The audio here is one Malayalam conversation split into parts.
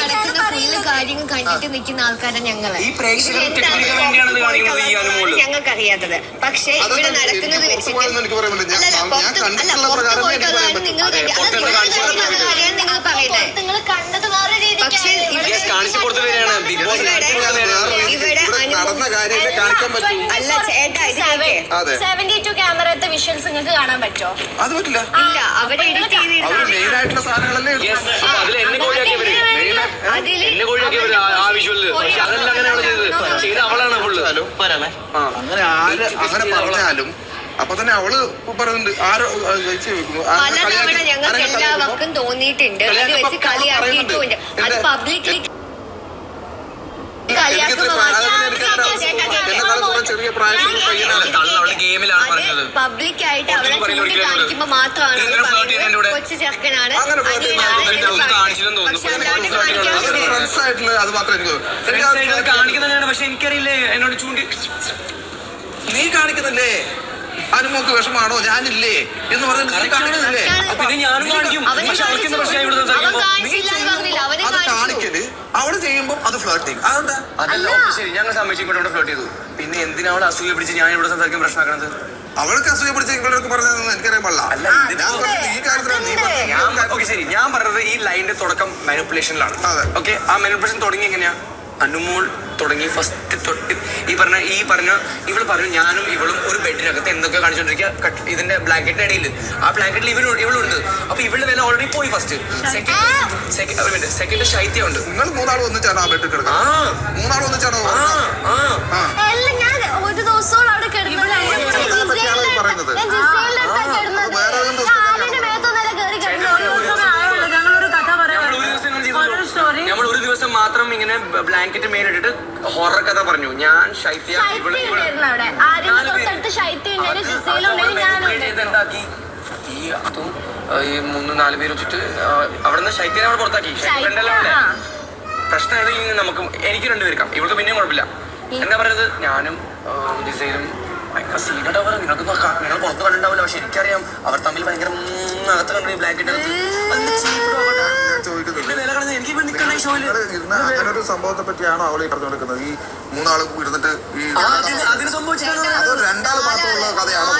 നടക്കുന്ന ഫുള്ള് കാര്യങ്ങൾ കണ്ടിട്ട് നിൽക്കുന്ന ആൾക്കാരാണ് ഞങ്ങൾ. ഈ പ്രേക്ഷകർ തെറ്റിദ്ധരിക്കാൻ വേണ്ടിയാണ് കാണിക്കുന്നത് ഈ അനുമോൾ. ഞങ്ങൾക്ക് പക്ഷേ ഇവിടെ നടക്കുന്നത് വെച്ചിട്ട് പുറത്ത് അല്ല പുറത്ത് നിങ്ങൾ കാര്യമാണ് നിങ്ങൾ പക്ഷേ ഇവിടെ നടന്ന കാണിക്കാൻ പറ്റൂ അല്ല ചേട്ടാ ഇത് വിഷ്വൽസ് നിങ്ങൾക്ക് കാണാൻ പറ്റുമോ? അത് പറ്റില്ല. ഇല്ല അവരെ എഡിറ്റ് അവർ മെയിൻ ആയിട്ടുള്ള സാധനങ്ങളല്ലേ Yes, അപ്പൊ അതിൽ എന്നെ കോഴിയാക്കിയവര് അതിൽ എന്നെ കോഴിയാക്കിയവര് ആ- ആ വിഷ്വലിൽ പക്ഷെ അതെല്ലാം അങ്ങനെയാണ് ചെയ്തത്. ചെയ്ത് അവളാണ് ഫുള്ള് പറയണേ. ആ. അങ്ങനെ ആര് അങ്ങനെ പറഞ്ഞാലും അപ്പൊ തന്നെ അവൾ പറയുന്നുണ്ട് ആരോ അത് ജയിച്ച് വെക്കുന്നു. ആരെ പലതവണ കളിയാക്കി- ഞങ്ങൾക്ക് ആരെ എല്ലാവർക്കും തോന്നിയിട്ടുണ്ട്. അത് വെച്ച് കളിയാക്കിയിട്ടുണ്ട് അത് കളിയാക്കുമ്പോ ചെറിയ പറഞ്ഞത്. പബ്ലിക് ആയിട്ട് അവളെ കാണിക്കുമ്പോ മാത്രമാണ് കൊച്ചു ചെറുക്കനാണ്. പക്ഷെ അത് മാത്രമേ കാണിക്കുന്നതാണ് പക്ഷെ എനിക്കറിയില്ലേ എന്നോട് ചൂണ്ടി നീ കാണിക്കുന്നല്ലേ? അനുമോക്ക് വിഷമാണോ ഞാനില്ലേ എന്ന് പറഞ്ഞിട്ട് കാണിക്കുന്നില്ലേ. പിന്നെ ഞാനും കാണിക്കും. അവന് പക്ഷെ അവർക്ക് ഇവിടെ അവൻ സംസാരിക്കുമ്പോ കാണിച്ചില്ല എന്ന് പറഞ്ഞില്ല അവന് അത് കാണിച്ചു കാണിക്കൽ അവൾ ചെയ്യുമ്പോ അത് ഫ്ലോട്ട് അതെന്താ? അതല്ല ഓക്കെ ശരി. ഞങ്ങൾ സമ്മതിച്ചിട്ട് ഇവിടെ ഫ്ലോട്ട് ചെയ്തു. പിന്നെ എന്തിനാ അവളെ അസൂയ പിടിച്ച് ഞാൻ ഇവിടെ സംസാരിക്കാൻ പ്രശ്നമാക്കണത്? അവൾക്ക് അസൂയ പിടിച്ച നിങ്ങളൊക്കെ പറഞ്ഞതെന്ന് എനിക്കറിയാൻ പാടില്ല. അല്ല, ഇത് ഞാൻ പറഞ്ഞത് ഈ കാര്യത്തിലാണ് നീ പറഞ്ഞത്. ഞാൻ ഓക്കെ ശരി. ഞാൻ പറഞ്ഞത് ഈ ലൈനിന്റെ തുടക്കം മാനിപ്പുലേഷനിലാണ് അതെ. ഓക്കെ ആ മാനിപ്പുലേഷൻ തുടങ്ങി എങ്ങനെയാ? അനുമോൾ തുടങ്ങി ഫസ്റ്റ് തൊട്ട് ഈ പറഞ്ഞ ഈ പറഞ്ഞ ഇവൾ പറഞ്ഞു ഞാനും ഇവളും ഒരു ബെഡിനകത്ത് എന്തൊക്കെ കാണിച്ചോണ്ടിരിക്കുക ഇതിന്റെ ബ്ലാങ്കറ്റിന്റെ ഇടയിൽ ആ ബ്ലാങ്കറ്റിൽ ഇവൾ ഇവളുണ്ട്. അപ്പൊ ഇവളുടെ വില ഓൾറെഡി പോയി ഫസ്റ്റ് സെക്കൻഡ് സെക്കൻഡ് സെക്കൻഡ് ശൈത്യം ഉണ്ട്. നിങ്ങൾ മൂന്നാൾ ഒന്നിച്ചാണോ ആ ബെഡ് ആ കിടക്കുന്നത്? മൂന്നാൾ ഒന്നിച്ചാണോ? ആ ആ. ആ. അല്ല ഞാൻ ഒരു ദിവസവും അവിടെ കിടക്കുന്നത് പറ്റിയാണോ ഈ പറയുന്നത്? ഞാൻ ജിസേലിന്റെ അടുത്താ കിടന്നത്. വേറെ ഏതെങ്കിലും ഞാൻ ദിവസം ആരുടെ മേത്തൊന്നല്ല കയറി കിടന്നത്. ഒരു ദിവസം ആയുള്ളൂ. ഞങ്ങളൊരു കഥ പറയാം നമ്മൾ ഒരു ദിവസം ഇങ്ങനെ ചെയ്തല്ലോ. നമ്മൾ ഒരു ദിവസം മാത്രം ഇങ്ങനെ ബ്ലാങ്കറ്റ് മെയിൻ ഇട്ടിട്ട് ഹൊറർ കഥ പറഞ്ഞു. ഞാൻ ശൈത്യ ഇവൾ ഇവൾ അവിടെ. എന്താക്കി? ഈ അതും ആ, ഈ മൂന്ന് നാല് പേര് വെച്ചിട്ട് ആ, അവിടുന്ന് ശൈത്യനെ അവിടെ പുറത്താക്കി. ശൈത്യം, അവിടെ പ്രശ്നം നമുക്ക് എനിക്ക് രണ്ടുപേർക്കാം. ഇവൾക്ക് പിന്നെയും കുഴപ്പമില്ല. എന്താ പറയുന്നത്? ഞാനും ജിസയിലും ഭയങ്കര സീനോട്ടാ പറയുന്നത് നിങ്ങൾക്ക് നോക്കാം. നിങ്ങൾ പുറത്ത് കണ്ടിട്ടുണ്ടാവില്ല. പക്ഷെ എനിക്കറിയാം അവർ തമ്മിൽ ഭയങ്കര അകത്ത് കണ്ടു ബ്ലാങ്കറ്റ് അങ്ങനൊരു സംഭവത്തെ പറ്റിയാണോ അവളെ പറഞ്ഞു കൊടുക്കുന്നത് ഈ മൂന്നാളും ഇരുന്നിട്ട് ഈ രണ്ടാൾ മാത്രമുള്ള കഥയാണോ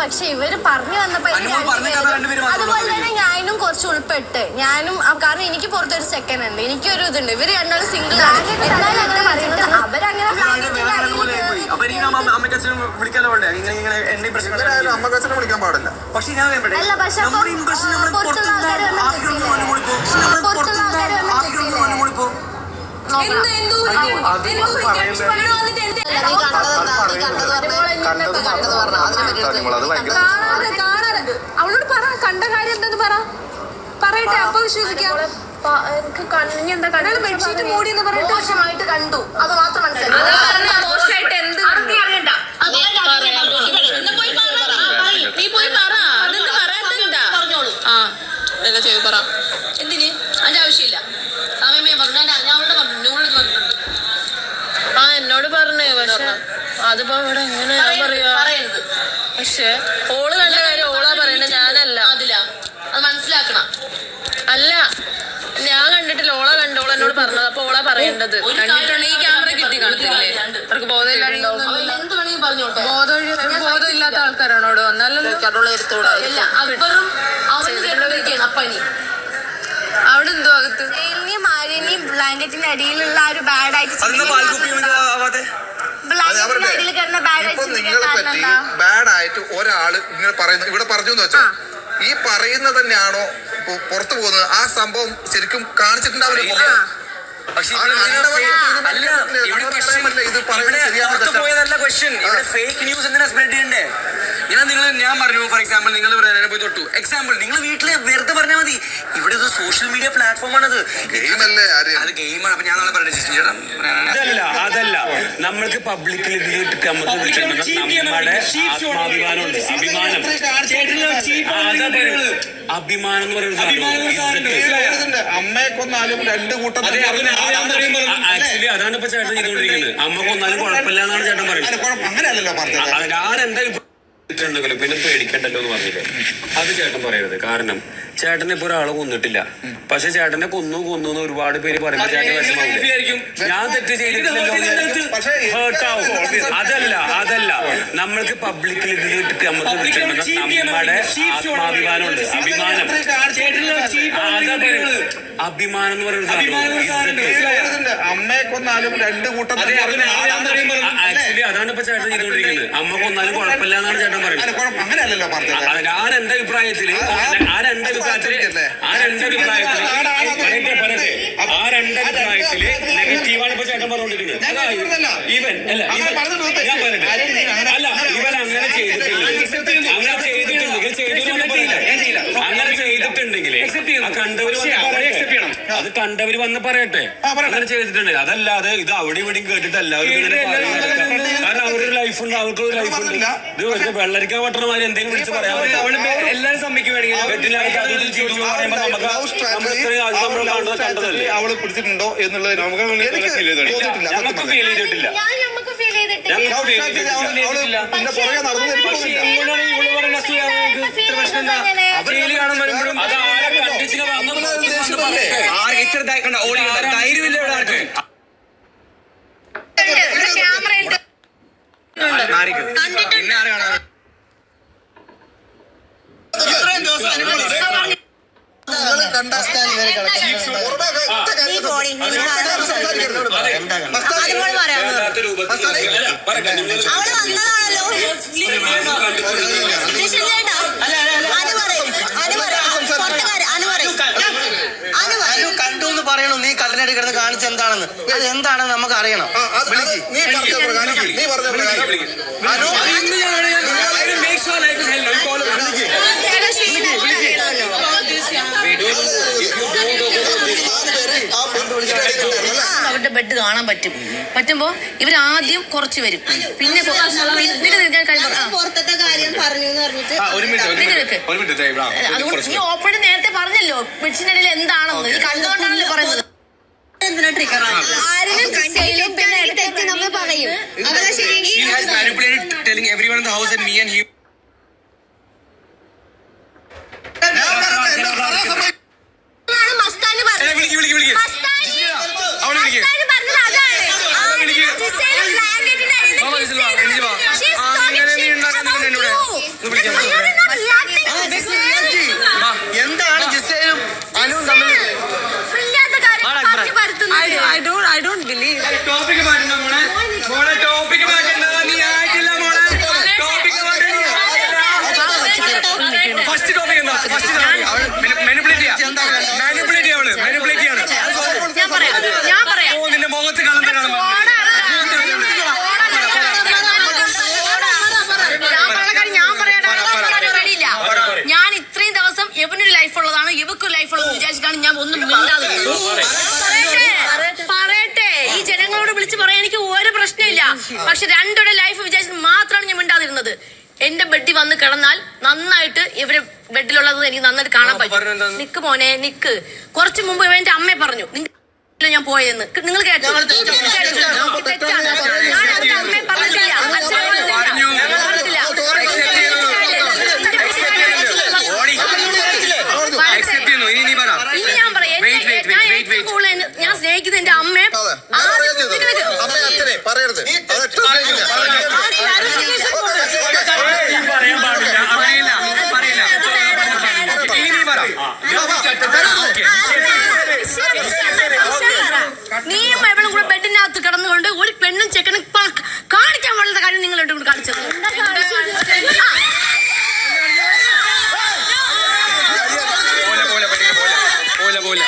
പക്ഷെ ഇവർ പറഞ്ഞു വന്നപ്പോ എനിക്ക് അനുമോൾ പറഞ്ഞ കഥ രണ്ടുപേരും. രണ്ടുപേരും മാത്രമേ അതുപോലെ ഉള്ളൂ. തന്നെ ഞാനും കുറച്ച് ഞാനും കാരണം എനിക്ക് പുറത്തൊരു സെക്കൻഡ് ഉണ്ട്. എനിക്കൊരു ഇതുണ്ട്. ഇവർ രണ്ടാളും സിംഗിൾ പക്ഷെ ഞാൻ. അവളോട് പറ കണ്ട കാര്യം എന്തെന്ന് പറ. പറയട്ടെ അപ്പൊ വിശ്വസിക്കാം. എനിക്ക് എന്താ അയാൾ ബെഡ്ഷീറ്റ് മൂടി എന്ന് പറയട്ടെ. മോശമായിട്ട് കണ്ടു. അത് മാത്രം മനസ്സിലായി. എന്ത് നീ പോയി പറ അതെന്ത് പറയാത്തെന്താ പറഞ്ഞോളൂ. ആ എന്താ ചെയ്തു പറ. എന്തിന്? അതിന്റെ ആവശ്യമില്ല. സമയമേ പറഞ്ഞു. ഞാൻ ഞാൻ അവളോട് പറഞ്ഞു. നിങ്ങളോട് പറഞ്ഞിട്ടുണ്ട് ആ എന്നോട് പറഞ്ഞു പക്ഷെ അതിപ്പോ ഇവിടെ എങ്ങനെ ഞാൻ പറയാ? പക്ഷേ കണ്ട കാര്യം ഓളാ പറയണത് ഞാനല്ല അതില്ല അത് മനസ്സിലാക്കണം അല്ല ഞാൻ കണ്ടിട്ടില്ല ഓളെ കണ്ട് ഓള എന്നോട് പറഞ്ഞത്. അപ്പൊ ഓളാ പറയേണ്ടത്. കണ്ടിട്ടുണ്ടെങ്കിൽ ഈ ക്യാമറ കിട്ടി കാണത്തില്ലേ? അവർക്ക് ബോധമില്ലാതെ ബോധമില്ലാത്ത ആൾക്കാരാണോട് വന്നാലല്ലോ അവിടെ എന്തോ അകത്ത്? ബ്ലാങ്കറ്റിന്റെ അടിയിലുള്ള ആ ഒരു ബാഡ് ആയിട്ട് ബ്ലാങ്കറ്റിന്റെ അടിയിൽ കിടന്ന ഒരാൾ ഇങ്ങനെ പറയുന്നു ഇവിടെ പറഞ്ഞു വെച്ചാ? ഈ പറയുന്നത് തന്നെയാണോ പുറത്തു പോകുന്നത്. ആ സംഭവം ശരിക്കും കാണിച്ചിട്ടുണ്ടാവില്ല ഫേക്ക് ന്യൂസ് എന്തിനാ സ്പ്രെഡ് ചെയ്യണ്ടേ? ഞാൻ നിങ്ങൾ ഞാൻ പറഞ്ഞു ഫോർ എക്സാമ്പിൾ നിങ്ങൾ പോയി തൊട്ടു. എക്സാമ്പിൾ നിങ്ങൾ വീട്ടിൽ വെറുതെ പറഞ്ഞാൽ മതി. ഇവിടെ ഒരു സോഷ്യൽ മീഡിയ പ്ലാറ്റ്ഫോം ആണത്? അത് ഗെയിമാണ് അപ്പൊ ഞാൻ നാളെ പറഞ്ഞു അതല്ല അതല്ല. നമ്മൾക്ക് പബ്ലിക്കിൽ അഭിമാനം. അഭിമാനം എന്ന് പറയുന്ന സാധനം അമ്മയെ കൊന്നാലും രണ്ട് കൂട്ടം ആക്ച്വലി അതാണ് ഇപ്പൊ ചേട്ടൻ ചെയ്തുകൊണ്ടിരിക്കുന്നത്. അമ്മ കൊന്നാലും കുഴപ്പമില്ല എന്നാണ് ചേട്ടൻ പറയുന്നത്. അങ്ങനെയല്ലല്ലോ പറഞ്ഞത്. ഞാൻ ണ്ടെങ്കിലും പിന്നെ പേടിക്കണ്ടല്ലോ എന്ന് പറഞ്ഞില്ലേ? അത് ചേട്ടൻ പറയരുത്. കാരണം ചേട്ടനെ ഇപ്പൊ ഒരാളെ കൊന്നിട്ടില്ല. പക്ഷെ ചേട്ടനെ കൊന്നു കൊന്നു എന്ന് ഒരുപാട് പേര് പറയുമ്പോൾ ചേട്ടൻ? ഞാൻ തെറ്റ് ചെയ്തിട്ടില്ലല്ലോ അതല്ല അതല്ല നമ്മൾക്ക് പബ്ലിക്കിൽ ഇത് കിട്ടി നമുക്ക് നമ്മുടെ ആത്മാഭിമാനമുണ്ട് അഭിമാനം. അഭിമാനം എന്ന് പറയുന്നത് അമ്മയെ കൊന്നാലും രണ്ട് കൂട്ടം ആക്ച്വലി അതാണ് ഇപ്പൊ ചേട്ടൻ ചെയ്തുകൊണ്ടിരിക്കുന്നത് അമ്മ കൊന്നാലും കുഴപ്പമില്ല എന്നാണ് ചേട്ടൻ പറയുന്നത് അങ്ങനെയല്ലല്ലോ പറഞ്ഞത് ആ രണ്ട് അഭിപ്രായത്തിൽ ആ രണ്ട് അഭിപ്രായത്തിൽ ആ രണ്ട് അഭിപ്രായത്തിൽ പറയട്ടെ പറയട്ടെ ആ രണ്ട് അഭിപ്രായത്തിൽ നെഗറ്റീവാണ് ഇപ്പൊ ചേട്ടൻ പറഞ്ഞുകൊണ്ടിരിക്കുന്നത് ഇവൻ. അല്ല ഇവൻ. ഞാൻ പറയട്ടെ അല്ല ഇവൻ അങ്ങനെ ചെയ്തിട്ടില്ല. അങ്ങനെ ചെയ്തിട്ടുണ്ടെങ്കിൽ ചെയ്തു പറയില്ല ചെയ്തിട്ടുണ്ടെങ്കിൽ ആ കണ്ടവര് വന്ന് പറയട്ടെ. അത് കണ്ടവര് വന്ന് പറയട്ടെ. അങ്ങനെ ചെയ്തിട്ടുണ്ട്. അതല്ലാതെ ഇത് അവിടെ ഇവിടെയും കേട്ടിട്ട് എല്ലാവരും കാരണം അവരൊരു ലൈഫ് ഉണ്ട് അവർക്കൊരു ലൈഫ് ഉണ്ട്. ഇത് വെറുതെ വെള്ളരിക്കാൻ പട്ടണമാര് എന്തെങ്കിലും വിളിച്ച് പറയാൻ എല്ലാവരും സമ്മതിക്കുവാണെങ്കിൽ അവൾ പിടിച്ചിട്ടുണ്ടോ എന്നുള്ളത് നമുക്ക് ഫീൽ ചെയ്തിട്ടില്ല. ഞാൻ നമുക്ക് ഫീൽ ചെയ്തിട്ടില്ല. ഞങ്ങൾക്ക് ഫീൽ അവൾ ചെയ്തിട്ടില്ല പിന്നെ പുറകെ നടന്നു എനിക്ക് തോന്നുന്നില്ല ഫീൽ കാണാൻ വരുമ്പോഴും അത് ആരെ കണ്ടിച്ചിന് വന്ന് ഇത്ര ധൈര്യമില്ല ഇവിടെ ആർക്കും. പിന്നെ കാണാൻ? ഇത്രയും ദിവസം കണ്ട അവൾ വന്നതാണല്ലോ അല്ല ചേട്ടാ അനു പറയും അനു പറയും പുറത്തുകാര് അനു പറയും കണ്ടു എന്ന് പറയണു നീ കിടന്ന് കാണിച്ച എന്താണെന്ന് അത് എന്താണെന്ന് നമുക്ക് അറിയണം നീ പറഞ്ഞ പ്രകാരം നീ പറഞ്ഞ അവരുടെ ബെഡ് കാണാൻ പറ്റും. പറ്റുമ്പോ ഇവർ ആദ്യം കുറച്ച് വരും. പിന്നെ പുറത്തത്തെ കാര്യം പറഞ്ഞു അതുകൊണ്ട് നീ ഓപ്പൺ നേരത്തെ പറഞ്ഞല്ലോ. ബെഡ്ഷിനിടയിൽ എന്താണെന്ന്. നീ കണ്ടുകൊണ്ടാണല്ലോ പറയുന്നത്. തെറ്റ് നമ്മൾ പറയും. അതൊക്കെ ശരിയെങ്കിൽ He has manipulated telling everyone in the house that me and he ഞാൻ പറഞ്ഞത് എന്നെ പറയാൻ സമ്മതി- ആണ് മസ്താനി ഏ, പറഞ്ഞത് വിളിക്ക് വിളിക്ക് വിളിക്ക് മസ്താനി അവളെ വിളിക്ക് മസ്താനി പറഞ്ഞത് അതാണ് ആ, വിളിക്ക്. ജിസയിൽ ബ്ലാങ്കറ്റിന്റെ അടിയിൽ വാ, kiss മനസ്സിൽ വാ, ചെയ്തത്. എണീച്ച് വാ. She's ആ, talking ഇങ്ങനെ നീ shit ഉണ്ടാക്കാൻ about നിൽക്കണ്ട you. ഒന്ന് വിളിക്കാൻ But you're not reacting. വാ. എന്താണ് ജിസയിലും അനുവും തമ്മിൽ ഇല്ലാത്ത കാര്യം ആടാ, പറഞ്ഞു പരത്തുന്നത് ടോപ്പിക്ക് മാറ്റണ്ട മോളെ മോളെ ടോപ്പിക്ക് മാറ്റണ്ട നീ ആയിട്ടില്ല മോളെ ടോപ്പിക്ക് മാറ്റണ്ട ഫസ്റ്റ് ടോപ്പിക് എന്താ ഫസ്റ്റ് ടോപ്പിക് അവൾ മാനിപ്പുലേറ്റ് ചെയ്യാം മാനിപ്പുലേറ്റ് ചെയ്യാം അവൾ മാനിപ്പുലേറ്റ് ചെയ്യാണ് ഞാൻ പറയാം ഞാൻ പറയാം ഓ നിന്റെ മുഖത്ത് കളന്തം കാണുന്നു ഞാൻ പറയുന്ന കാര്യം ഞാൻ പറയട്ടെ. പറ, പറ. ഞാൻ ready ഇല്ല. ഞാൻ ഇത്രയും ദിവസം ഇവനൊരു ലൈഫ് ഉള്ളതാണ് ഇവക്കൊരു ലൈഫ് ഉള്ളത് വിചാരിച്ചിട്ടാണ് ഞാൻ ഒന്നും മിണ്ടാതെ പറയട്ടെ. ഈ ജനങ്ങളോട് വിളിച്ച് പറയാൻ എനിക്ക് ഒരു പ്രശ്നമില്ല. പക്ഷെ രണ്ടുടെ ലൈഫ് വിചാരിച്ചിട്ട് മാത്രമാണ് ഞാൻ മിണ്ടാതിരുന്നത്. എന്റെ ബെഡിൽ വന്ന് കിടന്നാൽ നന്നായിട്ട് ഇവർ ബെഡിലുള്ളത് എനിക്ക് നന്നായിട്ട് കാണാൻ പറ്റും. നിക്ക് മോനെ നിക്ക്. കുറച്ചു മുമ്പ് ഇവ എന്റെ അമ്മയെ പറഞ്ഞു. ഞാൻ പോയെന്ന്. നിങ്ങൾ കേട്ടോ? തെറ്റാണ്. ഞാൻ അമ്മയെ പറഞ്ഞിട്ടില്ല. അച്ഛനെ പറഞ്ഞു. പറഞ്ഞിട്ടില്ല ഓടി അക്സെപ്റ്റ് ചെയ്യുന്നു ഇനി നീ പറ ഇനി ഞാൻ പറയാം Wait, wait, ഞാൻ wait, wait, ഏറ്റവും wait. കൂടുതൽ എന്നെ- ഞാൻ സ്നേഹിക്കുന്ന എന്റെ അമ്മയെ അതെ ഞാൻ ആദ്യം പറയാൻ ചെയ്തത് നിക്ക് നിക്ക്. അമ്മയും അച്ഛനെ പറയരുത് അത് ഒറ്റ സ്നേഹിക്കില്ല. പറയാൻ പാടില്ല പറയില്ല പറയില്ല ഇനി നീ പറ ഓക്കെ നീയും എവളും കൂടെ ബെഡിനകത്ത് കിടന്നുകൊണ്ട് ഒരു പെണ്ണും ചെക്കനും പ- കാണിക്കാൻ പാടുള്ള കാര്യം നിങ്ങൾ രണ്ടും കൂടെ കാണിച്ചത് ആ. പോലെ പോലെ പറ്റില്ല പോലെ പോലെ പോലെ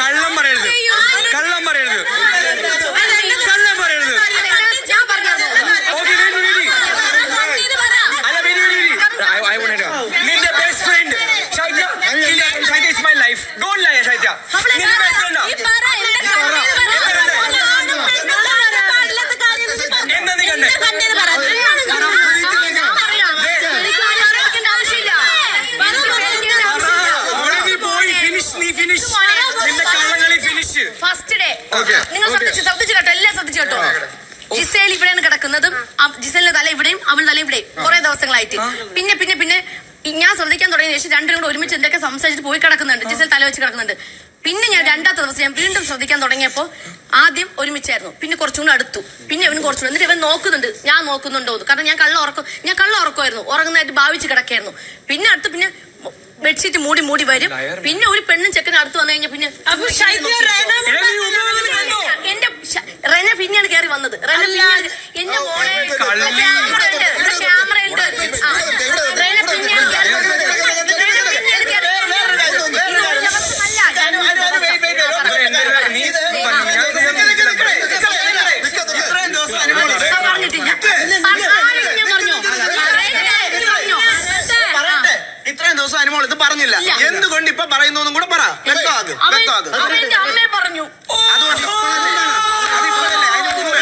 കള്ളം പറയരുത് കള്ളം പറയരുത് കള്ളം പറയരുത് ഞാൻ പറഞ്ഞായിരുന്നു ഓക്കെ അല്ല very very I I won't നിന്റെ best friend Shaija Shaija is my life don't lie Shaija നിന്റെ ബെസ്റ്റ് ഫ്രണ്ടാ എന്താ നീ കണ്ടേ അവിടെ നീ പോയി ഫിനിഷ് നീ ഫിനിഷ് നിന്റെ കള്ളങ്ങളി ഫിനിഷ് ഫസ്റ്റ് ഡേ Okay, നിങ്ങൾ okay. ശ്രദ്ധിച്ചു ശ്രദ്ധിച്ചു കേട്ടോ എല്ലാം ശ്രദ്ധിച്ചു കേട്ടോ. ജിസേൽ ഇവിടെയാണ് കിടക്കുന്നതും ജിസേലിന്റെ തല ഇവിടെയും അവൾ തല ഇവിടെയും. കുറെ ദിവസങ്ങളായിട്ട്. പിന്നെ പിന്നെ പിന്നെ ഞാൻ ശ്രദ്ധിക്കാൻ തുടങ്ങിയ ശേഷം രണ്ടും കൂടെ ഒരുമിച്ച് എന്തൊക്കെ സംസാരിച്ചിട്ട് പോയി കിടക്കുന്നുണ്ട്. ജിസേൽ തല വെച്ച് കിടക്കുന്നുണ്ട്. പിന്നെ ഞാൻ രണ്ടാമത്തെ ദിവസം ഞാൻ വീണ്ടും ശ്രദ്ധിക്കാൻ തുടങ്ങിയപ്പോൾ ആദ്യം ഒരുമിച്ചായിരുന്നു. പിന്നെ കുറച്ചും കൂടെ അടുത്തു. പിന്നെ അവൻ കുറച്ചും കൂടെ. എന്നിട്ട് ഇവൻ നോക്കുന്നുണ്ട്. ഞാൻ നോക്കുന്നുണ്ടോ കാരണം ഞാൻ കള്ള ഉറക്കും. ഞാൻ കള്ള ഉറക്കുമായിരുന്നു. ഉറങ്ങുന്നതായിട്ട് ഭാവിച്ച് കിടക്കായിരുന്നു. പിന്നെ അടുത്ത് പിന്നെ ബെഡ്ഷീറ്റ് മൂടി മൂടി വരും. പിന്നെ ഒരു പെണ്ണും ചെക്കനും അടുത്ത് വന്നു കഴിഞ്ഞാൽ പിന്നെ എന്റെ ശ- റെന പിന്നെയാണ് കയറി വന്നത്. എന്റെ മോളെ ക്യാമറ ഉണ്ട്. ക്യാമറ ഉണ്ട്. പിന്നെയാണ് കയറി വന്നത്. പിന്നെയാണ് കയറി ഇത്രയും ദിവസം അനുമോൾ ഇത് പറഞ്ഞില്ല. എന്തുകൊണ്ട് ഇപ്പൊ പറയുന്നു കൂടെ പറ. വ്യക്തമാകും അവൻ വ്യക്തമാക്ക് അവൻ എന്റെ അമ്മയെ പറഞ്ഞു അതുകൊണ്ട് അതിപ്പോഴല്ലേ, അതിന് മുമ്പേ.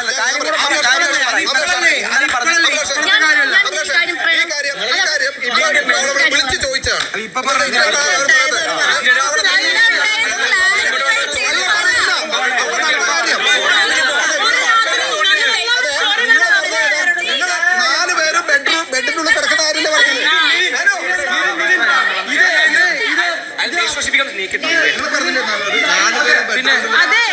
അല്ല, കാര്യം കൂടെ പറ, കാര്യം കൂടെ പറ. ഇപ്പോഴല്ലേ, അത് പറഞ്ഞില്ല. ഞാൻ ഞാൻ ഈ കാര്യം ഈ കാര്യം ഈ കാര്യം ഇപ്പോൾ അവളവിടെ വിളിച്ച് ചോദിച്ചാണ് ഇപ്പൊ പറഞ്ഞു നാല് പേരും ബെഡ്റൂം ബെഡിനുള്ളിൽ കിടക്കുന്ന ആരില്ല പറഞ്ഞത് വിശ്വസിപ്പിക്കാൻ നീക്കിട്ടു നിങ്ങൾ പറഞ്ഞില്ലേ നാല് പേരും പിന്നെ അതെ